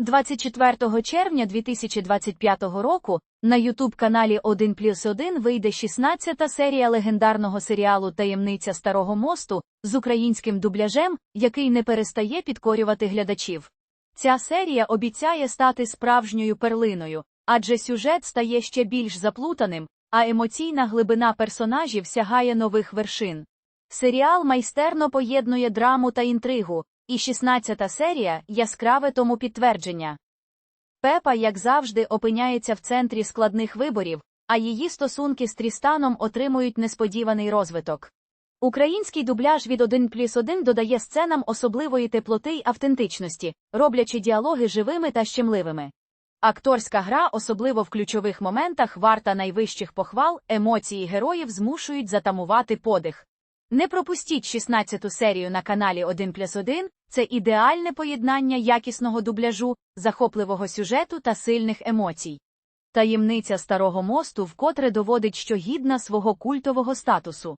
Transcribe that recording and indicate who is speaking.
Speaker 1: 24 червня 2025 року на ютуб-каналі 1 плюс 1 вийде 16-та серія легендарного серіалу Таємниця Старого мосту з українським дубляжем, який не перестає підкорювати глядачів. Ця серія обіцяє стати справжньою перлиною, адже сюжет стає ще більш заплутаним, а емоційна глибина персонажів сягає нових вершин. Серіал майстерно поєднує драму та інтригу, і 16-та серія яскраве тому підтвердження. Пепа, як завжди, опиняється в центрі складних виборів, а її стосунки з Трістаном отримують несподіваний розвиток. Український дубляж від 1 плюс 1 додає сценам особливої теплоти й автентичності, роблячи діалоги живими та щемливими. Акторська гра, особливо в ключових моментах, варта найвищих похвал, емоції героїв змушують затамувати подих. Не пропустіть 16-ту серію на каналі 1 плюс 1 – це ідеальне поєднання якісного дубляжу, захопливого сюжету та сильних емоцій. Таємниця старого мосту вкотре доводить, що гідна свого культового статусу.